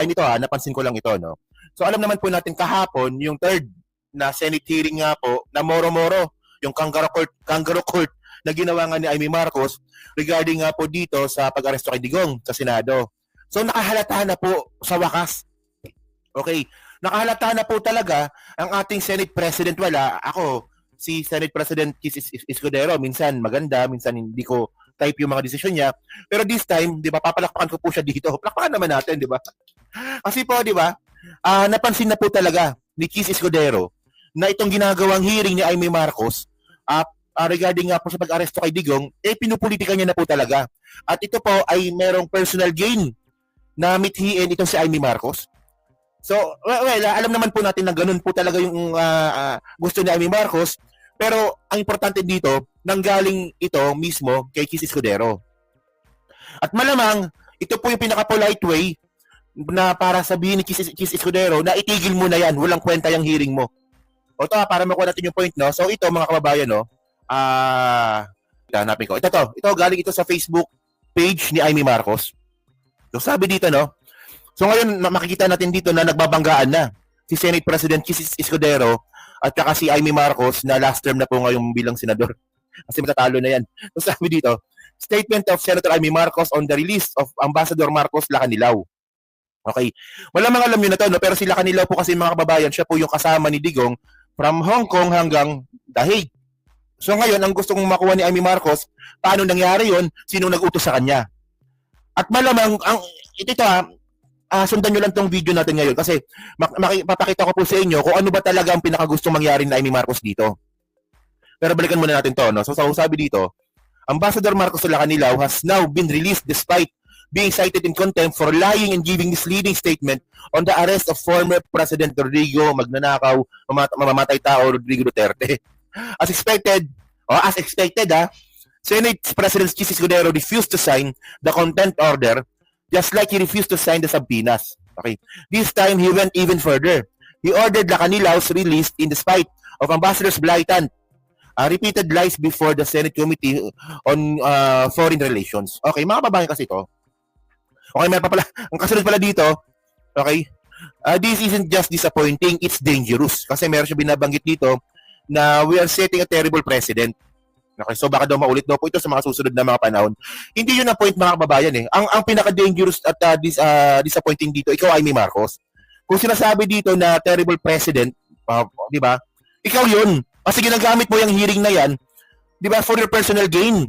Ay, ito ha, napansin ko lang ito, no? So, alam naman po natin kahapon, yung third na Senate hearing nga po, na moro-moro, yung kangaroo court, kangaroo court na ginawa nga ni Amy Marcos regarding nga po dito sa pag-aresto kay Digong sa Senado. So, nakahalata na po sa wakas. Okay, nakahalata na po talaga ang ating Senate President wala. Ako, si Senate President Kis Is- Is- Escudero, minsan maganda, minsan hindi ko type yung mga desisyon niya. Pero this time, di ba, papalakpakan ko po siya dito. Palakpakan naman natin, di ba? Kasi po, di ba, ah, napansin na po talaga ni Kis Escudero na itong ginagawang hearing ni Amy Marcos ah, ah, regarding nga po sa pag-aresto kay Digong, eh pinupolitika niya na po talaga. At ito po ay merong personal gain na mithiin itong si Amy Marcos. So, well, well, alam naman po natin na ganun po talaga yung ah, ah, gusto ni Amy Marcos. Pero ang importante dito, nanggaling ito mismo kay Kis Escudero. At malamang, ito po yung pinaka-polite way na para sabihin ni Kis, Kis Escudero na itigil mo na yan, walang kwenta yung hearing mo. O to, para makuha natin yung point, no? So ito, mga kababayan, no? Ah, hanapin ko. Ito to, ito galing ito sa Facebook page ni Amy Marcos. So sabi dito, no? So ngayon, ma- makikita natin dito na nagbabanggaan na si Senate President Kis Escudero at saka si Amy Marcos na last term na po ngayon bilang senador. Kasi matatalo na yan. So sabi dito, Statement of Senator Amy Marcos on the release of Ambassador Marcos Lacanilaw. Okay. Malamang alam nyo na to, no? pero si Lacanilaw po kasi mga kababayan, siya po yung kasama ni Digong from Hong Kong hanggang The Hague. So ngayon, ang gusto kong makuha ni Amy Marcos, paano nangyari yon Sino nag-utos sa kanya? At malamang, ang, ito, ito ha, ah, sundan nyo lang tong video natin ngayon kasi mak- maki- papakita ko po sa inyo kung ano ba talaga ang pinakagustong mangyari ni Amy Marcos dito. Pero balikan muna natin to. No? So, so sabi dito, Ambassador Marcos Lacanilaw has now been released despite being cited in contempt for lying and giving misleading statement on the arrest of former President Rodrigo Magnanakaw, mamat- mamamatay tao Rodrigo Duterte. As expected, o as expected ha, Senate President Chis Escudero refused to sign the contempt order just like he refused to sign the subpoenas. Okay. This time, he went even further. He ordered Lacanilaw's released in despite of Ambassador's blatant uh, repeated lies before the Senate Committee on uh, Foreign Relations. Okay, mga kasi ito. Okay, meron pa pala. Ang kasunod pala dito, okay, uh, this isn't just disappointing, it's dangerous. Kasi meron siya binabanggit dito na we are setting a terrible precedent. Okay, so baka daw maulit daw po ito sa mga susunod na mga panahon. Hindi yun ang point mga kababayan eh. Ang ang pinaka-dangerous at uh, dis, uh, disappointing dito, ikaw Amy Marcos. Kung sinasabi dito na terrible precedent, uh, di ba? Ikaw yun. Kasi ginagamit mo yung hearing na yan, di ba, for your personal gain.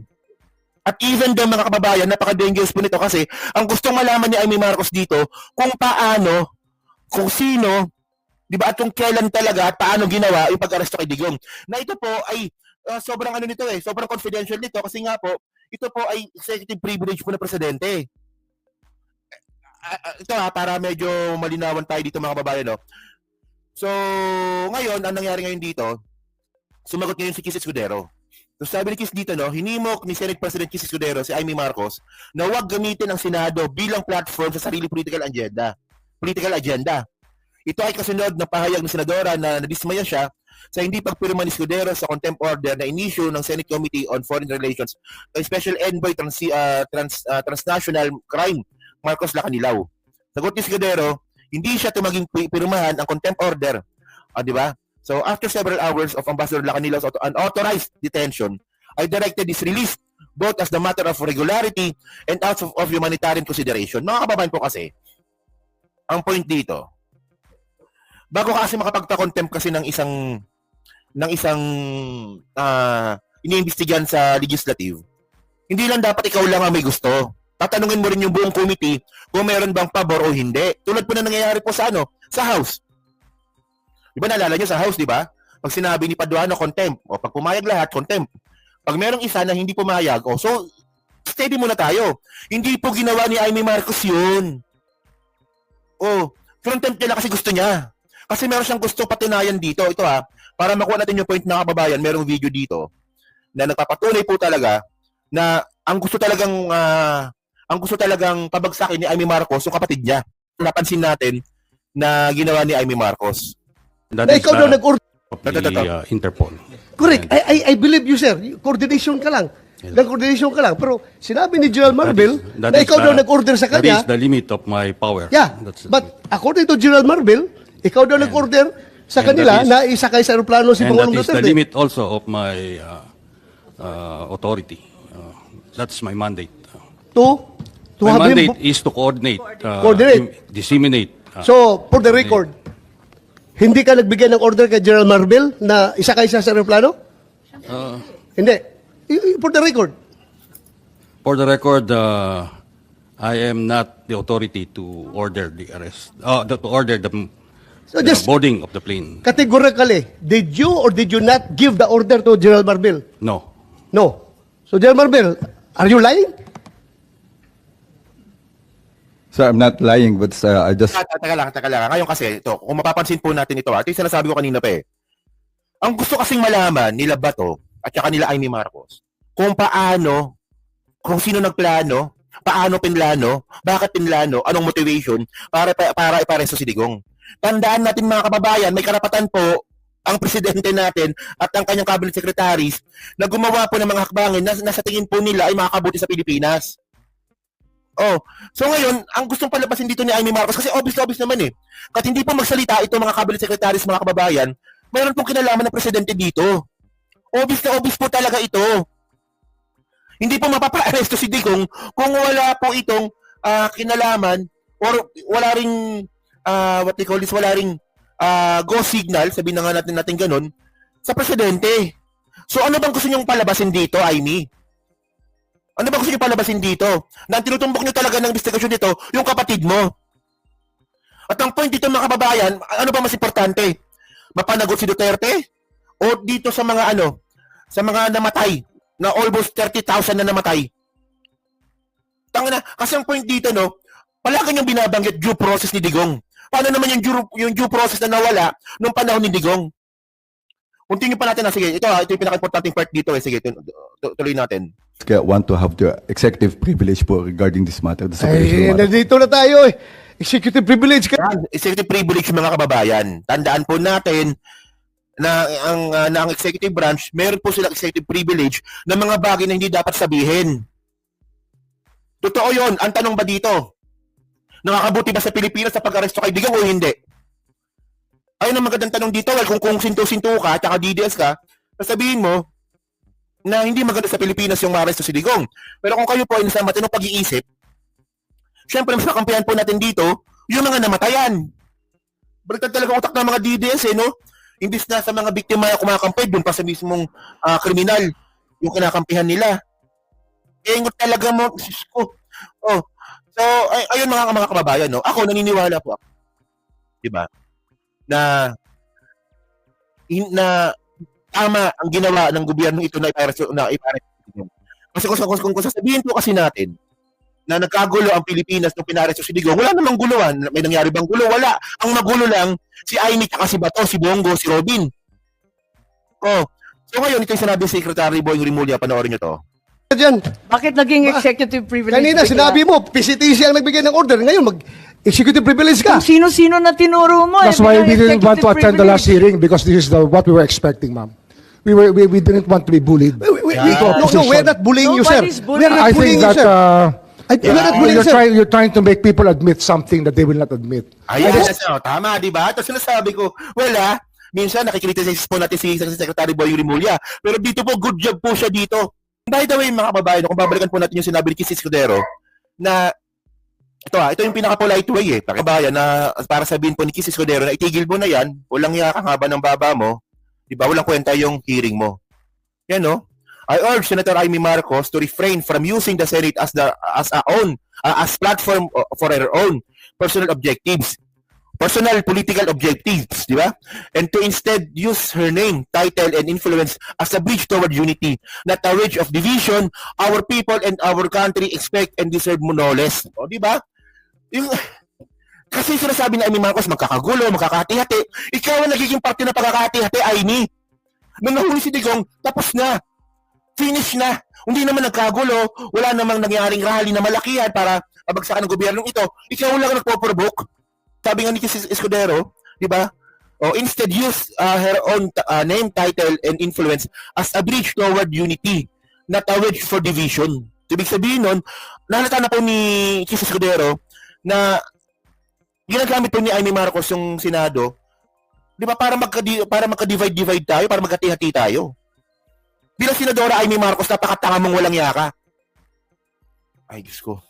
At even daw mga kababayan, napaka-dangerous po nito kasi ang gustong malaman ni Amy Marcos dito kung paano, kung sino, di ba, at kung kailan talaga at paano ginawa yung pag-aresto kay Digong. Na ito po ay uh, sobrang ano nito eh, sobrang confidential nito kasi nga po, ito po ay executive privilege po ng presidente. Ah, ah, ito ha, para medyo malinawan tayo dito mga kababayan, no? So, ngayon, ang nangyari ngayon dito, sumagot ngayon si Kis Escudero. So sabi ni Kis dito, no, hinimok ni Senate President Kis Escudero, si Amy Marcos, na huwag gamitin ang Senado bilang platform sa sarili political agenda. Political agenda. Ito ay kasunod ng pahayag ng senadora na nadismaya siya sa hindi pagpirma ni Escudero sa contempt order na inisyu ng Senate Committee on Foreign Relations kay Special Envoy trans, ah, trans, ah, Transnational Crime, Marcos Lacanilaw. Sagot ni Escudero, hindi siya tumaging pi- pirmahan ang contempt order. Ah, di ba? So after several hours of Ambassador Lacanilaw's auto- unauthorized detention, I directed his release both as the matter of regularity and out of, of humanitarian consideration. Mga kababayan po kasi, ang point dito, bago ka kasi makapagpa-contempt kasi ng isang ng isang uh, iniimbestigahan sa legislative, hindi lang dapat ikaw lang ang may gusto. Tatanungin mo rin yung buong committee kung meron bang pabor o hindi. Tulad po na nangyayari po sa ano, sa House. Di ba naalala nyo sa House, di ba? Pag sinabi ni Paduano, contempt. O pag pumayag lahat, contempt. Pag merong isa na hindi pumayag, o so, steady muna tayo. Hindi po ginawa ni Amy Marcos yun. O, contempt niya lang kasi gusto niya. Kasi meron siyang gusto patunayan dito. Ito ha, para makuha natin yung point na kababayan, merong video dito na nagpapatunay po talaga na ang gusto talagang ah, ang gusto talagang pabagsakin ni Amy Marcos yung kapatid niya. Napansin natin na ginawa ni Amy Marcos. That Na ikaw daw the, nag-order. the uh, Interpol. Correct. I, I, I believe you, sir. Coordination ka lang. Yes. Nag-coordination ka lang. Pero sinabi ni General Marvel That na is ikaw the- daw nag-order sa That kanya. is the limit of my power. Yeah, That's- but according to General Marvel, ikaw daw nag-order sa and kanila that is- na isakay sa aeroplano si and Pangulong that is the Duterte. limit also of my uh, uh, authority. Uh, that's my mandate. To, to my have him... mandate is to coordinate, uh, Coordinate. disseminate. uh, So, for the record, hindi ka nagbigay ng order kay General Marvel na isakay siya sa aeroplano? uh, Hindi. I- i- For the record. For the record, uh, I am not the authority to order the arrest, uh, to order the, So the just boarding of the plane. categorically, did you or did you not give the order to General Marvel? No. No. So, General Marvel, are you lying? Sir, I'm not lying, but uh, I just Ah, Taka lang, taka lang. Ngayon kasi, ito, kung mapapansin po natin ito, at yung sinasabi ko kanina pa eh, ang gusto kasing malaman nila Bato at saka nila Amy Marcos, kung paano, kung sino nagplano, paano pinlano, bakit pinlano, anong motivation para para, para ipareso si Digong. Tandaan natin mga kababayan, may karapatan po ang presidente natin at ang kanyang cabinet secretaries na gumawa po ng mga hakbangin na nasa tingin po nila ay makakabuti sa Pilipinas. Oh, so ngayon, ang gustong palabasin dito ni Amy Marcos, kasi obvious na obvious naman eh. Kahit hindi po magsalita ito mga cabinet secretaries, mga kababayan, mayroon pong kinalaman ng presidente dito. Obvious na obvious po talaga ito. Hindi po mapapa-arresto si Digong kung wala po itong ah, kinalaman or wala ring ah, what they call this, wala ring ah, go signal, sabihin na nga natin natin ganun, sa presidente. So ano bang gusto niyong palabasin dito, Amy? Ano ba gusto niyo palabasin dito? Na ang tinutumbok niyo talaga ng investigasyon dito, yung kapatid mo. At ang point dito mga kababayan, ano ba mas importante? Mapanagot si Duterte? O dito sa mga ano, sa mga namatay, na almost 30,000 na namatay? Tanga na, kasi ang point dito no, palagi niyong binabanggit due process ni Digong. Paano naman yung due, yung due process na nawala nung panahon ni Digong? Continue pa natin na, sige, ito ha, ito yung pinaka-importanting part dito eh, sige, tu- tu- tuloy natin. Want to have the executive privilege po regarding this matter, the Ay, nandito na tayo eh. Executive privilege ka. Yan, executive privilege mga kababayan. Tandaan po natin na ang ah, na ang executive branch, meron po silang executive privilege na mga bagay na hindi dapat sabihin. Totoo 'yon. Ang tanong ba dito? Nakakabuti ba sa Pilipinas sa pag-aresto kay Digong o hindi? Ayun ang magandang tanong dito. Well, kung kung sinto-sinto ka at saka DDS ka, sasabihin mo na hindi maganda sa Pilipinas yung maresto si Digong. Pero kung kayo po ay nasa matinong pag-iisip, Siyempre, mas kakampihan po natin dito, yung mga namatayan. Baliktad talaga utak ng mga DDS eh, no? Imbis na sa mga biktima na kumakampi, doon pa sa mismong ah, kriminal, yung kinakampihan nila. Eh, ingot talaga mo, ko. Oh. So, ay, ayun mga mga kababayan, no? Ako, naniniwala po ako. Diba? Na, in, na tama ang ginawa ng gobyerno ito na ipareso na ipareso. Kasi kung, kung, kung, kung sasabihin po kasi natin na nagkagulo ang Pilipinas nung pinaresto si Digong, wala namang guluhan. May nangyari bang gulo? Wala. Ang magulo lang, si Aimee at si Bato, si Bongo, si Robin. Oh. So ngayon, ito yung sinabi si Secretary Boying Rimulya, panoorin nyo to. Diyan. Bakit naging executive privilege? Kanina, sinabi mo, PCTC ang nagbigay ng order. Ngayon, mag-executive privilege ka. Kung sino-sino na tinuro mo. That's eh, why we didn't want to executive attend the last privilege. hearing because this is the, what we were expecting, ma'am. We were we, we didn't want to be bullied. We, we, we, Yeah. no, no, we're not bullying you, sir. Nobody's bullying. We're not I bullying think you, that sir. uh, I, we're not bullying, you're sir. trying you're trying to make people admit something that they will not admit. Ayan, oh, tama, di ba? Tapos sinasabi ko, wala, minsan nakikriticize po natin si Secretary Boy Rimulya. Pero dito po, good job po siya dito. By the way, mga kababayan, kung babalikan po natin yung sinabi ni Kis Escudero, na ito ah, ito yung pinaka-polite way eh. Kababayan, na para sabihin po ni Kis Escudero na itigil mo na yan, walang yakang haba ng baba mo, di ba? Walang kwenta yung hearing mo. Yan no? I urge Senator Amy Marcos to refrain from using the Senate as the as a own uh, as platform uh, for her own personal objectives personal political objectives, di ba? And to instead use her name, title, and influence as a bridge toward unity, not a bridge of division. Our people and our country expect and deserve no less. O, di ba? Yung, kasi sinasabi na Amy Marcos, magkakagulo, magkakahati-hati. Ikaw ang nagiging parte ng pagkakahati-hati, Amy. Nung nahuli si Digong, tapos na. Finish na. Hindi naman nagkagulo, wala namang nangyaring rally na malakihan para abagsakan ng gobyernong ito. Ikaw lang ang nagpo-provoke sabi nga ni Chis Escudero, di ba? O instead use uh, her own uh, name, title, and influence as a bridge toward unity, not a wedge for division. Ibig sabihin nun, nahalata na po ni Chief Escudero na ginagamit po ni Amy Marcos yung Senado, di ba, para magka para magka-divide-divide tayo, para magkati-hati tayo. Bilang Senadora Amy Marcos, napakatanga mong walang yaka. Ay, Diyos ko.